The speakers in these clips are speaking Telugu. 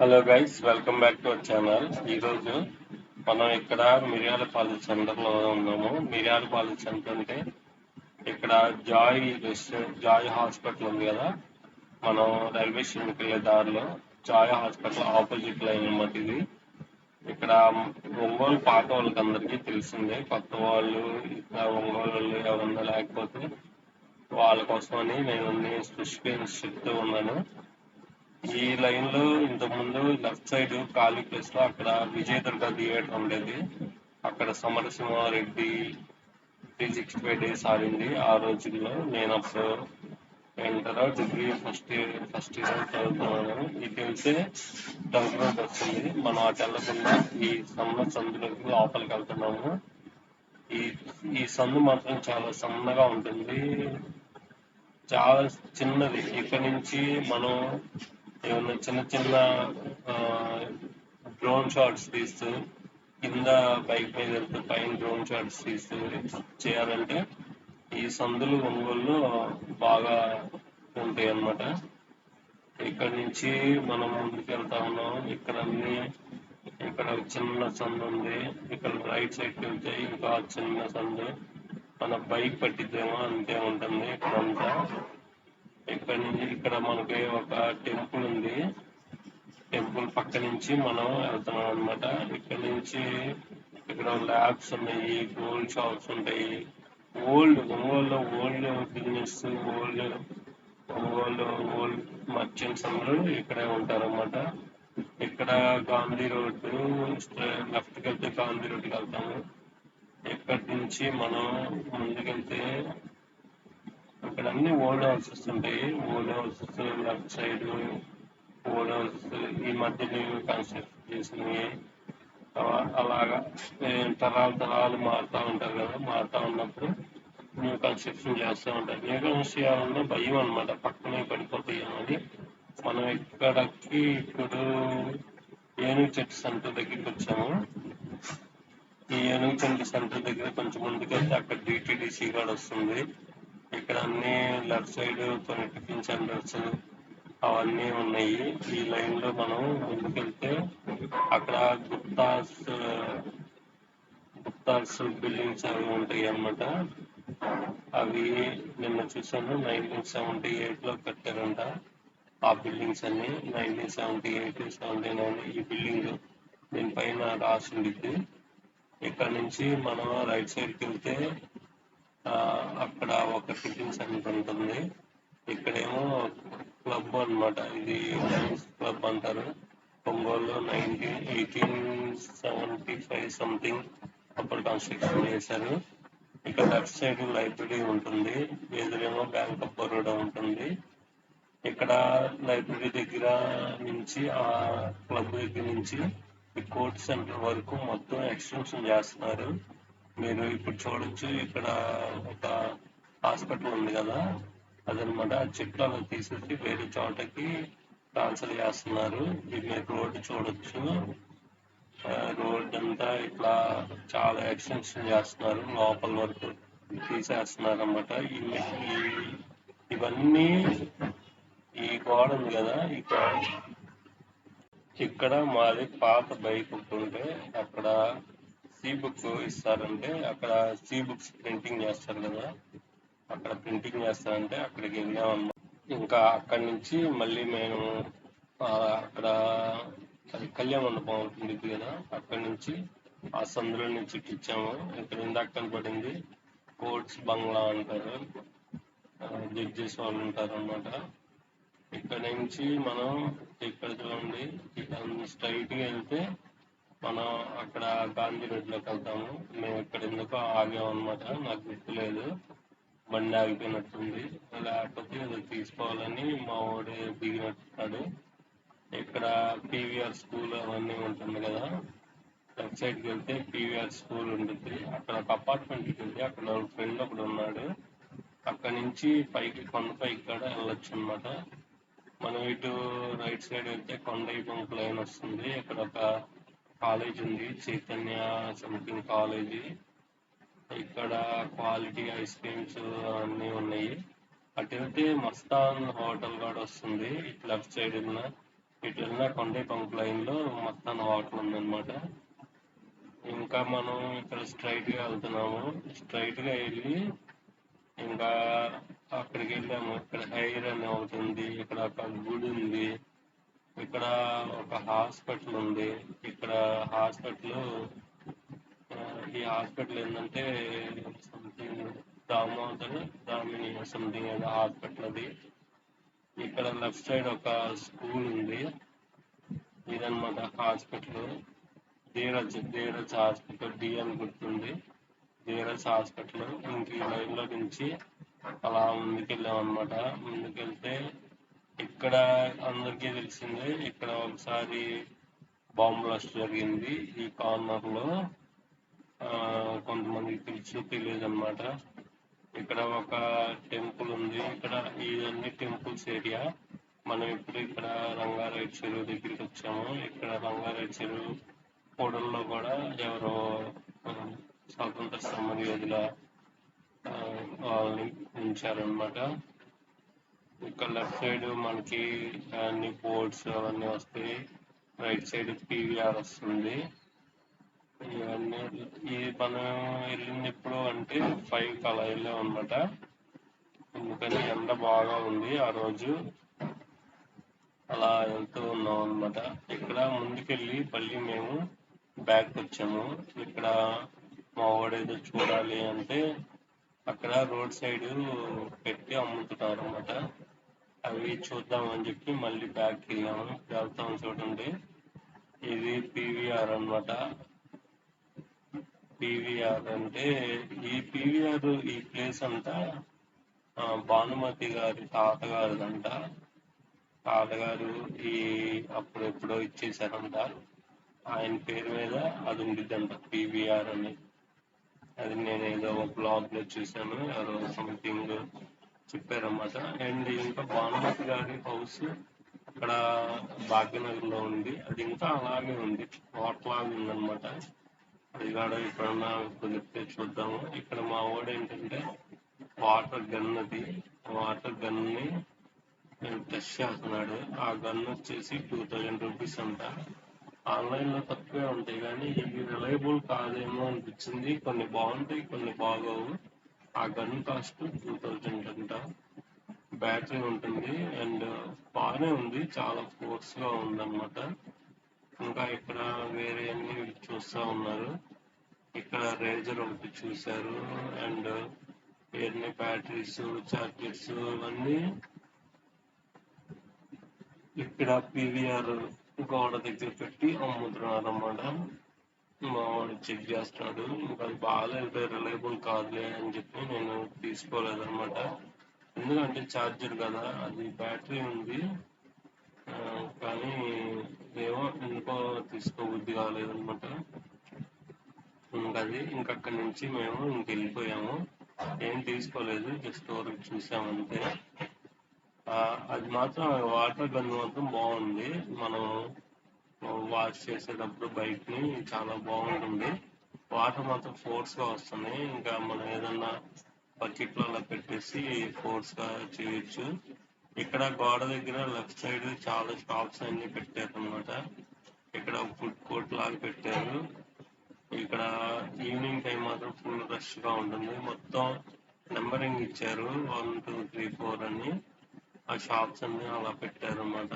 Hello guys welcome back to our channel. ఈరోజు మనం ఇక్కడ మిర్యాల కాలేజ్ సెంటర్లో ఉన్నాము. మిర్యాల కాలేజ్ సెంటర్ అంటే ఇక్కడ జాయ్ జాయ్ హాస్పిటల్ ఉంది కదా? మనం రైల్వే స్టేషన్కి వెళ్ళే దారిలో జాయ్ హాస్పిటల్ ఆపోజిట్ లైన్ అన్నమాట ఇది. ఇక్కడ ఒంగోలు పాత వాళ్ళకి అందరికీ తెలిసిందే. కొత్త వాళ్ళు ఇక్కడ ఒంగోలు వాళ్ళు ఎవరన్నా లేకపోతే వాళ్ళ కోసమని నేను స్పెషల్ చెప్తూ ఉన్నాను. ఈ లైన్లో లెఫ్ట్ సైడ్ ఖాళీ ప్లేస్లో అక్కడ విజయదుర్గ థియేటర్ ఉండేది. అక్కడ Samarasimha Reddy three sixty five days ఆడింది. ఆ రోజుల్లో నేను అప్పుడు inter degree first year first year చదువుతున్నాను ఇది వెళ్తే డౌన్ రోడ్ వస్తుంది మనం అటు వెళ్ళకుండా ఈ సన్న సందులోకి లోపలికి వెళ్తున్నాము. ఈ ఈ సందు మాత్రం చాలా సన్నగా ఉంటుంది. చాలా చిన్నది. ఇక్కడ నుంచి మనం ఏమన్నా చిన్న చిన్న డ్రోన్ షాట్స్ తీస్తూ కింద బైక్ మీద వెళ్తూ పైన డ్రోన్ షాట్స్ తీస్తూ చేయాలంటే ఈ సందులు ఒంగోలు బాగా ఉంటాయి అన్నమాట ఇక్కడ నుంచి మనం ముందుకు వెళ్తా ఉన్నాం. ఇక్కడ అన్ని ఇక్కడ చిన్న సందు ఉంది. ఇక్కడ రైట్ సైడ్ వెళ్తే ఇంకా చిన్న సందు. మన బైక్ పట్టిద్దేమో అంతే ఉంటుంది ఇక్కడంతా. ఇక్కడ అంతా ఇక్కడ ఇక్కడ మనకి ఒక టెంపుల్ ఉంది. టెంపుల్ పక్క నుంచి మనం వెళ్తున్నాం అనమాట ఇక్కడ నుంచి ఇక్కడ ల్యాబ్స్ ఉన్నాయి గోల్డ్ షాప్స్ ఉంటాయి. ఓల్డ్ ఒంగోలులో old business old Ongole old merchants అందరూ ఇక్కడే ఉంటారన్నమాట. ఇక్కడ గాంధీ రోడ్డు లెఫ్ట్కి వెళ్తే గాంధీ రోడ్డుకి వెళ్తాము. ఇక్కడి నుంచి మనం ముందుకెళ్తే ఇక్కడ అన్ని ఓల్డ్ హౌసెస్ ఉంటాయి. Old houses left side old houses ఈ మధ్యలో కన్స్ట్రక్ట్ చేసినవి. అలాగా తరాలు తరాలు మారుతా ఉంటారు కదా మారుతా ఉన్నప్పుడు న్యూ కన్స్ట్రక్షన్ చేస్తూ ఉంటారు. న్యూ కన్స్ట్రక్షన్ చేయాలన్నా భయం అనమాట పక్కనే పడిపోతాయి అని మనం ఇక్కడికి ఇప్పుడు ఏనుగు చెట్టు సెంటర్ దగ్గరికి వచ్చాము. ఈ ఏనుగు చెట్టు సెంటర్ దగ్గర కొంచెం ముందుకెళ్తే అక్కడ డిటిడిసి కూడా వస్తుంది. ఇక్కడ అన్ని లెఫ్ట్ సైడ్ కొన్ని టిఫిన్ సెంటర్స్ అవన్నీ ఉన్నాయి. ఈ లైన్లో మనం ముందుకెళ్తే అక్కడ గుప్తాస్ గుప్తాస్ బిల్డింగ్స్ అవి ఉంటాయి అన్నమాట. అవి నిన్న చూసాను నైన్టీన్ సెవెంటీ ఎయిట్లో కట్టారంట. ఆ బిల్డింగ్స్ అన్ని nineteen seventy eight seventy nine ఈ బిల్డింగ్ దీనిపైన రాసి ఉండిద్ది. ఇక్కడ నుంచి మనం రైట్ సైడ్కి వెళ్తే అక్కడ ఒక టిఫిన్ సెంటర్ ఉంటుంది. ఇక్కడేమో క్లబ్ అన్నమాట. ఇది లయన్స్ క్లబ్ అంటారు. Ongole nineteen eighteen seventy five something అప్పుడు కన్స్ట్రక్షన్ చేశారు. ఇక్కడ లెఫ్ట్ సైడ్ లైబ్రరీ ఉంటుంది. ఎదురేమో బ్యాంక్ ఆఫ్ బరోడా ఉంటుంది. ఇక్కడ లైబ్రరీ దగ్గర నుంచి ఆ క్లబ్ దగ్గర నుంచి ఈ కోర్ట్ సెంటర్ వరకు మొత్తం ఎక్స్టెన్షన్ చేస్తున్నారు. మీరు ఇప్పుడు చూడొచ్చు ఇక్కడ ఒక హాస్పిటల్ ఉంది కదా అదనమాట. ఆ చెట్లను తీసేసి వేరే చోటకి ట్రాన్స్ఫర్ చేస్తున్నారు. ఇది మీరు రోడ్డు చూడొచ్చు. ఆ, రోడ్ అంతా ఇట్లా చాలా ఎక్స్టెన్షన్ చేస్తున్నారు. లోపల వరకు తీసేస్తున్నారు అనమాట ఇవన్నీ ఈ గోడ ఉంది కదా ఈ గోడ ఇక్కడ మాది పాత బైక్ ఉంటే అక్కడ సీ బుక్ ఇస్తారంటే అక్కడ సీ బుక్స్ ప్రింటింగ్ చేస్తారు కదా. అక్కడ ప్రింటింగ్ చేస్తారంటే అక్కడికి వెళ్ళామన్నమాట ఇంకా అక్కడి నుంచి మళ్ళీ మేము అక్కడ అది కళ్యాణ మండపం ఉంటుంది కదా అక్కడి నుంచి ఆ సందులో నుంచి ఇచ్చాము ఇక్కడ ఇందాక కనపడింది కోర్ట్స్ బంగ్లా అంటారు. జడ్జెస్ వాళ్ళు ఉంటారు అన్నమాట ఇక్కడ నుంచి మనం ఇక్కడ చూడండి స్ట్రైట్గా వెళ్తే మనం అక్కడ గాంధీ రోడ్లోకి వెళ్తాము. మేము ఇక్కడ ఎందుకో ఆగాం అనమాట నాకు గుర్తు లేదు. బండి ఆగిపోయినట్టుంది. లేకపోతే ఏదో తీసుకోవాలని మా వాడు దిగినట్టున్నాడు. ఇక్కడ పీవీఆర్ స్కూల్ అవన్నీ ఉంటుంది కదా. లెఫ్ట్ సైడ్కి వెళ్తే పీవీఆర్ స్కూల్ ఉంటుంది. అక్కడ ఒక అపార్ట్మెంట్కి వెళ్తే అక్కడ ఒక ఫ్రెండ్ ఒకడు ఉన్నాడు. అక్కడ నుంచి పైకి కొండ పైకి కూడా వెళ్ళొచ్చు అనమాట మనం ఇటు రైట్ సైడ్ వెళ్తే కొండ ఇటు లైన్ వస్తుంది. ఇక్కడ ఒక కాలేజ్ ఉంది చైతన్య సంథింగ్ కాలేజీ ఇక్కడ క్వాలిటీ ఐస్ క్రీమ్స్ అన్నీ ఉన్నాయి. అటు వెళ్తే మస్తాన్ హోటల్ కూడా వస్తుంది ఇటు లెఫ్ట్ సైడ్ ఉన్న ఇటు వెళ్ళిన కొండే పంప్ లైన్లో మస్తాన్ హోటల్ ఉందన్నమాట. ఇంకా మనం ఇక్కడ స్ట్రైట్గా వెళ్తున్నాము. స్ట్రైట్గా వెళ్ళి ఇంకా అక్కడికి వెళ్ళాము. ఇక్కడ హైర్ అని ఒకటి ఉంది ఇక్కడ ఒక గుడి ఉంది. ఇక్కడ ఒక హాస్పిటల్ ఉంది. ఇక్కడ హాస్పిటల్ ఈ హాస్పిటల్ ఏంటంటే సంథింగ్ దామోదర్ దామిని సంథింగ్ ఏదో హాస్పిటల్ అది. ఇక్కడ లెఫ్ట్ సైడ్ ఒక స్కూల్ ఉంది. ఇదన్నమాట hospital. Dheeraj Dheeraj hospital D అని గుర్తుంది. ధీరజ్ హాస్పిటల్. ఇంక ఈ లైన్లో నుంచి అలా ముందుకెళ్ళాం అనమాట ముందుకెళ్తే ఇక్కడ అందరికీ తెలిసిందే ఇక్కడ ఒకసారి బాంబ్ బ్లాస్ట్ జరిగింది. ఈ కార్నర్లో ఆ, కొంతమందికి తెలుసు తెలియదు అనమాట ఇక్కడ ఒక టెంపుల్ ఉంది. ఇక్కడ ఇవన్నీ టెంపుల్స్ ఏరియా మనం ఇప్పుడు ఇక్కడ రంగారెడ్డి చెరువు దగ్గరికి వచ్చాము. ఇక్కడ రంగారెడ్డి చెరువు కూడల్లో కూడా ఎవరో స్వాతంత్ర సమరయోధుల ఆ, వాళ్ళని ఉంచారనమాట ఇక్కడ లెఫ్ట్ సైడ్ మనకి అన్ని బోర్డ్స్ అవన్నీ వస్తాయి. రైట్ సైడ్ పీవీఆర్ వస్తుంది. ఇవన్నీ ఇది మనం వెళ్ళింది ఎప్పుడు అంటే ఫైవ్కి అలా వెళ్ళాం అనమాట ఎందుకని ఎండ బాగా ఉంది ఆ రోజు. అలా వెళ్తూ ఉన్నాం అనమాట ఇక్కడ ముందుకెళ్ళి మళ్ళీ మేము బ్యాక్ వచ్చాము. ఇక్కడ మా వాడేదో చూడాలి అంటే అక్కడ రోడ్ సైడ్ పెట్టి అమ్ముతున్నారు అనమాట అవి చూద్దాం అని చెప్పి మళ్ళీ బ్యాక్ వెళ్ళాము. వెళ్తాం చూడండి. ఇది పీవీఆర్ అన్నమాట. పీవీఆర్ అంటే ఈ పీవీఆర్ ఈ ప్లేస్ అంతా భానుమతి గారి తాతగారిదంట. తాతగారు ఈ అప్పుడు ఎప్పుడో ఇచ్చేసారంట ఆయన పేరు మీద అది ఉండిద్దంట పీవీఆర్ అని. అది నేను ఏదో బ్లాగ్లో చూసాను ఎవరో సంథింగ్ చెప్పారన్నమాట. అండ్ ఇంకా భానుమతి గారి హౌస్ అక్కడ భాగ్యనగర్లో ఉంది. అది ఇంకా అలాగే ఉంది. వాటర్ లాగా ఉందన్నమాట. అది కూడా ఎప్పుడన్నా కుదిరితే చూద్దాము. ఇక్కడ మా వాడు ఏంటంటే వాటర్ గన్ అది. వాటర్ గన్ని టెస్ట్ చేస్తున్నాడు. ఆ గన్ వచ్చేసి టూ థౌజండ్ రూపీస్ అంట. ఆన్లైన్లో తక్కువే ఉంటాయి కానీ ఇవి రిలయబుల్ కాదేమో అనిపించింది. కొన్ని బాగుంటాయి కొన్ని బాగోవు. ఆ గన్ కాస్ట్ టూ థౌజండ్ అంట. బ్యాటరీ ఉంటుంది అండ్ బాగానే ఉంది చాలా ఫోర్స్గా ఉందన్నమాట. ఇంకా ఇక్కడ వేరే అన్ని చూస్తా ఉన్నారు. ఇక్కడ రేజర్ ఒకటి చూశారు అండ్ ఎన్ని బ్యాటరీస్ చార్జర్స్ ఇవన్నీ ఇక్కడ పీవీఆర్ గోడ దగ్గర పెట్టి అమ్ముతున్నారు అన్నమాట మా వాడు చెక్ చేస్తున్నాడు. ఇంకా అది బాగాలేదు రిలయబుల్ కాదులే అని చెప్పి నేను తీసుకోలేదు అనమాట ఎందుకంటే ఛార్జర్ కదా అది బ్యాటరీ ఉంది. కానీ ఏమో ఎందుకో తీసుకోబుద్ధి కాలేదనమాట ఇంకా అది ఇంకా అక్కడి నుంచి మేము ఇంక వెళ్ళిపోయాము. ఏం తీసుకోలేదు జస్ట్ ఊరికి చూసామంతే అది మాత్రం వాటర్ గన్ మాత్రం బాగుంది. మనం వాష్ చేసేటప్పుడు బైక్ని చాలా బాగుంటుంది. వాటర్ మాత్రం ఫోర్స్గా వస్తున్నాయి ఇంకా మనం ఏదన్నా బకెట్లో అలా పెట్టేసి ఫోర్స్గా చేయొచ్చు. ఇక్కడ గోడ దగ్గర లెఫ్ట్ సైడ్ చాలా షాప్స్ అన్ని పెట్టారు అనమాట ఇక్కడ ఫుడ్ కోర్ట్ లాగా పెట్టారు. ఇక్కడ ఈవినింగ్ టైం మాత్రం ఫుల్ రష్గా ఉంటుంది. మొత్తం నెంబరింగ్ ఇచ్చారు. వన్ టూ త్రీ ఫోర్ అని. ఆ షాప్స్ అన్ని అలా పెట్టారు అన్నమాట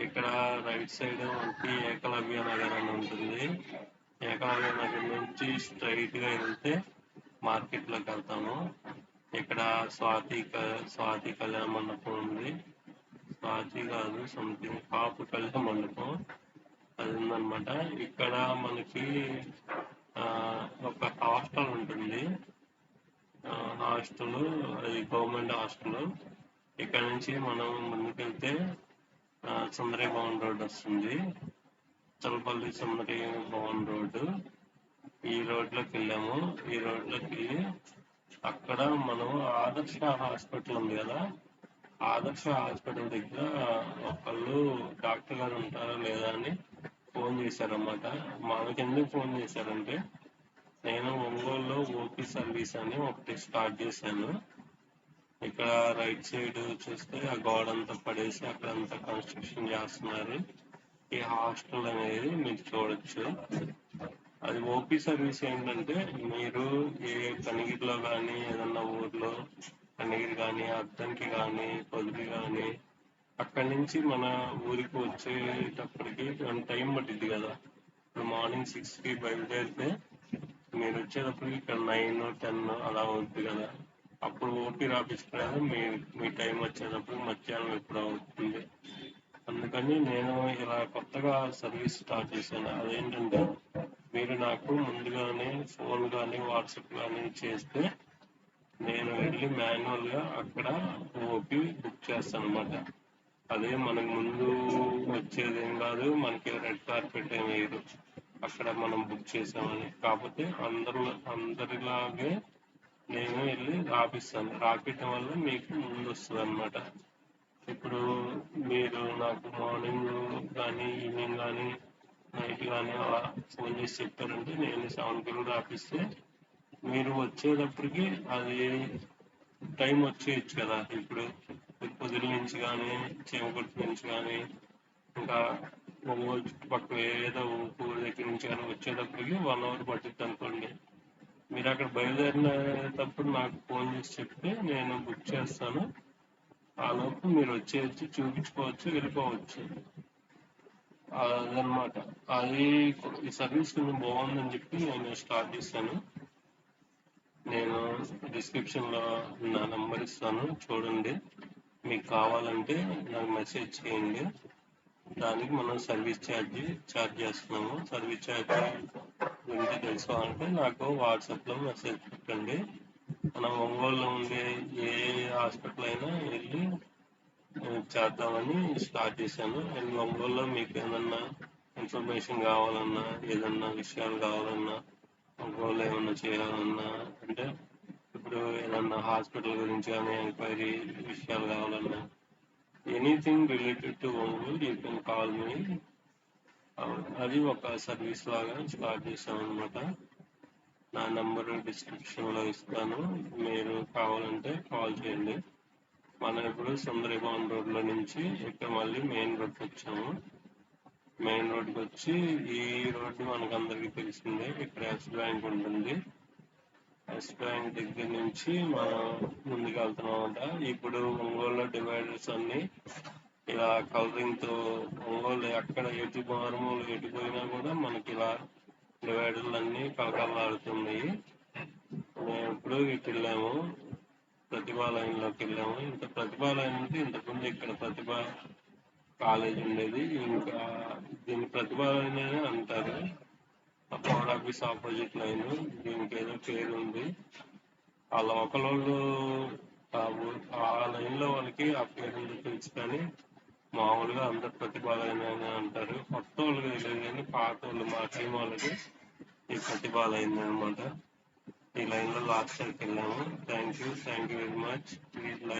ఇక్కడ రైట్ సైడ్ మనకి ఏకలవ్య నగర్ అని ఉంటుంది. ఏకలవ్య నగర్ నుంచి స్ట్రైట్గా వెళ్తే మార్కెట్లోకి వెళ్తాము. ఇక్కడ స్వాతి క- స్వాతి కళ్యాణ మండపం ఉంది. స్వాతి కాదు సంథింగ్ కాపు కళ్యాణ మండపం అది ఉందన్నమాట. ఇక్కడ మనకి ఒక హాస్టల్ ఉంటుంది. హాస్టల్ అది గవర్నమెంట్ హాస్టల్. ఇక్కడ నుంచి మనం ముందుకెళ్తే ఆ, భవన్ రోడ్ వస్తుంది. చలపల్లి సుందరి భవన్ రోడ్డు ఈ రోడ్లోకి వెళ్ళాము. ఈ రోడ్లోకి వెళ్ళి అక్కడ మనం ఆదర్శ హాస్పిటల్ ఉంది కదా. ఆదర్శ హాస్పిటల్ దగ్గర ఒకళ్ళు డాక్టర్ గారు ఉంటారా లేదా అని ఫోన్ చేశారన్నమాట. మనకి ఎందుకు ఫోన్ చేశారంటే నేను ఒంగోలులో ఓపీ సర్వీస్ అని ఒకటి స్టార్ట్ చేశాను. ఇక్కడ రైట్ సైడ్ చూస్తే ఆ గోడ అంతా పడేసి అక్కడంతా కన్స్ట్రక్షన్ చేస్తున్నారు. ఈ హాస్టల్ అనేది మీరు చూడొచ్చు. అది ఓపీ సర్వీస్ ఏంటంటే మీరు ఏ కనిగిరిలో కానీ ఏదన్నా ఊర్లో కనిగిరి కానీ అద్దంకి కానీ పొదిలి కానీ అక్కడి నుంచి మన ఊరికి వచ్చేటప్పటికి టైం పట్టింది కదా. ఇప్పుడు మార్నింగ్ సిక్స్కి బయలుదేరితే మీరు వచ్చేటప్పటికి ఇక్కడ నైన్ టెన్ అలా అవుతుంది కదా. అప్పుడు ఓపీ రాపిస్తున్నారు మీ మీ టైం వచ్చేటప్పుడు మధ్యాహ్నం ఎప్పుడు అవుతుంది. అందుకని నేను ఇలా కొత్తగా సర్వీస్ స్టార్ట్ చేశాను. అదేంటంటే మీరు నాకు ముందుగానే ఫోన్ కానీ వాట్సాప్ కానీ చేస్తే నేను వెళ్ళి మాన్యువల్గా అక్కడ ఓపీ బుక్ చేస్తాను అనమాట అదే మనకు ముందు వచ్చేది ఏం కాదు మనకి రెడ్ కార్పెట్ ఏం వేయదు. అక్కడ మనం బుక్ చేసామని. కాకపోతే అందరు అందరిలాగే నేను వెళ్ళి రాపిస్తాను రాపియటం వల్ల మీకు ముందు వస్తుంది అనమాట ఇప్పుడు మీరు నాకు మార్నింగ్ కానీ ఈవినింగ్ కానీ నైట్ కానీ అలా ఫోన్ చేసి చెప్తారంటే నేను సెవెన్ కిలో రాపిస్తే మీరు వచ్చేటప్పటికి అది టైం వచ్చేయచ్చు కదా. ఇప్పుడు పొదిల నుంచి కానీ చీమకుర్తి నుంచి కానీ ఇంకా ఒంగోలు చుట్టుపక్కల ఏదో ఊరు దగ్గర నుంచి కానీ వచ్చేటప్పటికి వన్ అవర్ పడుతుంది అనుకోండి మీరు అక్కడ బయలుదేరినప్పుడు నాకు ఫోన్ చేసి చెప్తే నేను బుక్ చేస్తాను. ఆ లోపు మీరు వచ్చేసి చూపించుకోవచ్చు వెళ్ళిపోవచ్చు. అదనమాట అది ఈ సర్వీస్ కొంచెం బాగుందని చెప్పి నేను స్టార్ట్ చేశాను. నేను డిస్క్రిప్షన్లో నా నెంబర్ ఇస్తాను చూడండి. మీకు కావాలంటే నాకు మెసేజ్ చేయండి. దానికి మనం సర్వీస్ ఛార్జ్ ఛార్జ్ చేస్తున్నాము. సర్వీస్ ఛార్జ్ గురించి తెలుసుకోవాలంటే నాకు వాట్సాప్లో మెసేజ్ పెట్టండి. మనం ఒంగోలులో ఉండే ఏ హాస్పిటల్ అయినా వెళ్ళి చేద్దామని స్టార్ట్ చేశాను. అండ్ ఒంగోలులో మీకు ఏదన్నా ఇన్ఫర్మేషన్ కావాలన్నా ఏదన్నా విషయాలు కావాలన్నా ఒంగోలు ఏమన్నా చేయాలన్నా అంటే ఇప్పుడు ఏదన్నా హాస్పిటల్ గురించి కానీ ఎంక్వైరీ విషయాలు కావాలన్నా anything related to Ongole you can call me. అది ఒక సర్వీస్ లాగా స్టార్ట్ చేసాం అనమాట నా నంబర్ డిస్క్రిప్షన్లో ఇస్తాను. మీరు కావాలంటే కాల్ చేయండి. మనం ఇప్పుడు సుందరిభవన్ రోడ్లో నుంచి ఇక్కడ మళ్ళీ మెయిన్ రోడ్కి వచ్చాము. మెయిన్ రోడ్కి వచ్చి ఈ రోడ్డు మనకు అందరికి తెలిసిందే. ఇక్కడ ఎస్ బ్యాంక్ ఉంటుంది. ఎస్ బ్యాంక్ దగ్గర నుంచి మనం ముందుకు వెళ్తున్నాం అనమాట ఇప్పుడు ఒంగోలు డివైడర్స్ అన్ని ఇలా కలరింగ్తో ఒంగోలు ఎక్కడ ఎటు మారుమూలు ఎటు పోయినా కూడా మనకి ఇలా డివైడర్లు అన్ని కలకలాడుతున్నాయి మేము ఇప్పుడు ఇటు వెళ్ళాము. ప్రతిభా లైన్లోకి వెళ్ళాము. ఇంత ప్రతిభా లైన్ అంటే ఇంతకుముందు ఇక్కడ ప్రతిభ కాలేజ్ ఉండేది. ఇంకా దీన్ని ప్రతిభా లైన్ అని అంటారు. Power office opposite line. దీనికి ఏదో పేరు ఉంది. ఆ లోకల్ వాళ్ళు ఆ లైన్లో లైన్లో వాళ్ళకి ఆ పేరు ఉంది తెలుసు కానీ మామూలుగా అందరు ప్రతిభా అంటారు. కొత్త వాళ్ళకి తెలియదు కానీ పాత వాళ్ళు మా టీం వాళ్ళకి ఈ ప్రతిభాలైంది అనమాట ఈ లైన్లో లాస్ట్ సైడ్కి వెళ్ళాము. Thank you thank you very much please